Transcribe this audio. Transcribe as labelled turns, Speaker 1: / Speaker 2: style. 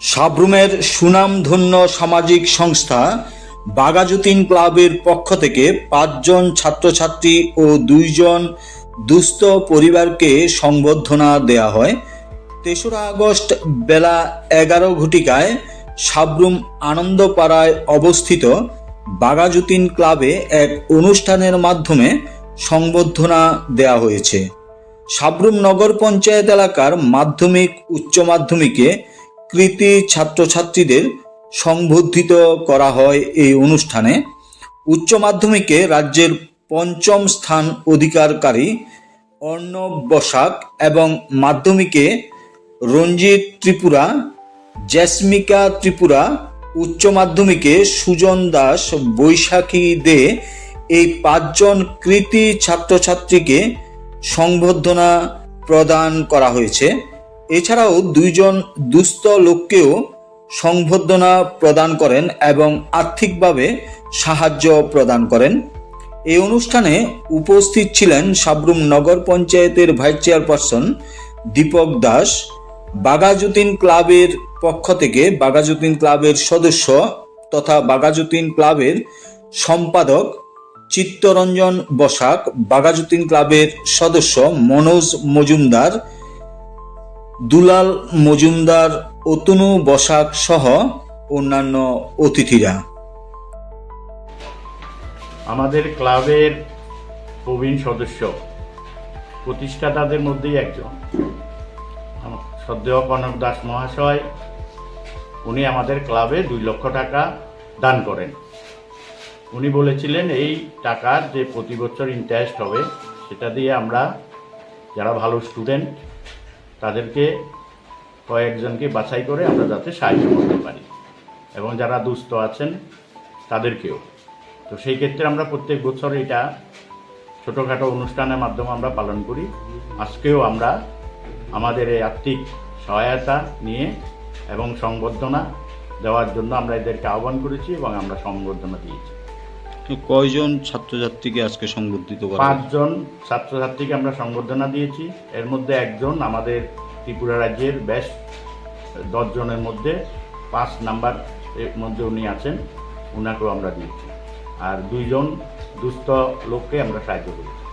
Speaker 1: সাবরুমের সুনামধন্য সামাজিক সংস্থা বাগাজুতিন ক্লাবের পক্ষ থেকে পাঁচজন ছাত্রছাত্রী ও দুইজন দুস্থ পরিবারকে সংবর্ধনা দেয়া হয়। তেসরা আগস্ট বেলা এগারো ঘটিকায় সাবরুম আনন্দপাড়ায় অবস্থিত বাগাজুতিন ক্লাবে এক অনুষ্ঠানের মাধ্যমে সংবর্ধনা দেয়া হয়েছে। সাবরুম নগর পঞ্চায়েত এলাকার মাধ্যমিক, উচ্চ মাধ্যমিকে কৃতি ছাত্রছাত্রীদের সংবর্ধিত করা হয় এই অনুষ্ঠানে। উচ্চ মাধ্যমিকে রাজ্যের পঞ্চম স্থান অধিকারকারী অর্ণব বসাক এবং মাধ্যমিকে রঞ্জিত ত্রিপুরা, জ্যাসমিকা ত্রিপুরা, উচ্চ মাধ্যমিকে সুজন দাস, বৈশাখী দে এই পাঁচজন কৃতি ছাত্রছাত্রীকে সংবর্ধনা প্রদান করা হয়েছে। এছাড়াও দুইজন দুস্থ লোককেও সংবর্ধনা প্রদান করেন এবং আর্থিকভাবে সাহায্য প্রদান করেন। এই অনুষ্ঠানে উপস্থিত ছিলেন সাবরুম নগর পঞ্চায়েতের ভাইস চেয়ারপারসন দীপক দাস বাগাজুদ্দিন ক্লাবের পক্ষ থেকে বাগাজুদ্দিন ক্লাবের সদস্য তথা বাগাজুদ্দিন ক্লাবের সম্পাদক চিত্তরঞ্জন বসাক বাগাজুদ্দিন ক্লাবের সদস্য মনোজ মজুমদার দুলাল, মজুমদার, অতনু বসাক সহ অন্যান্য অতিথিরা।
Speaker 2: আমাদের ক্লাবের প্রবীণ সদস্য, প্রতিষ্ঠাতাদের মধ্যেই একজন। শ্রদ্ধেয় কনক দাস মহাশয়, উনি আমাদের ক্লাবে দুই লক্ষ টাকা দান করেন। উনি বলেছিলেন, এই টাকার যে প্রতি বছর ইন্টারেস্ট হবে, সেটা দিয়ে আমরা যারা ভালো স্টুডেন্ট তাদেরকে কয়েকজনকে বাছাই করে আমরা যাতে সাহায্য করতে পারি। এবং যারা দুস্থ আছেন, তাদেরকেও। তো সেই ক্ষেত্রে আমরা প্রত্যেক বছর এটা ছোটোখাটো অনুষ্ঠানের মাধ্যমে আমরা পালন করি। আজকেও আমরা আমাদের এই আর্থিক সহায়তা নিয়ে এবং সংবর্ধনা দেওয়ার জন্য আমরা এদেরকে আহ্বান করেছি এবং আমরা সংবর্ধনা দিয়েছি।
Speaker 1: কয়জন ছাত্রছাত্রীকে আজকে সংবর্ধিত করা
Speaker 2: পাঁচজন ছাত্রছাত্রীকে আমরা সংবর্ধনা দিয়েছি। এর মধ্যে একজন আমাদের ত্রিপুরা রাজ্যের ব্যাস দশজনের মধ্যে পাঁচ নাম্বার মধ্যে উনি আছেন ওনাকেও আমরা দিয়েছি। আর দুইজন দুস্থ লোককে আমরা সাহায্য করেছি।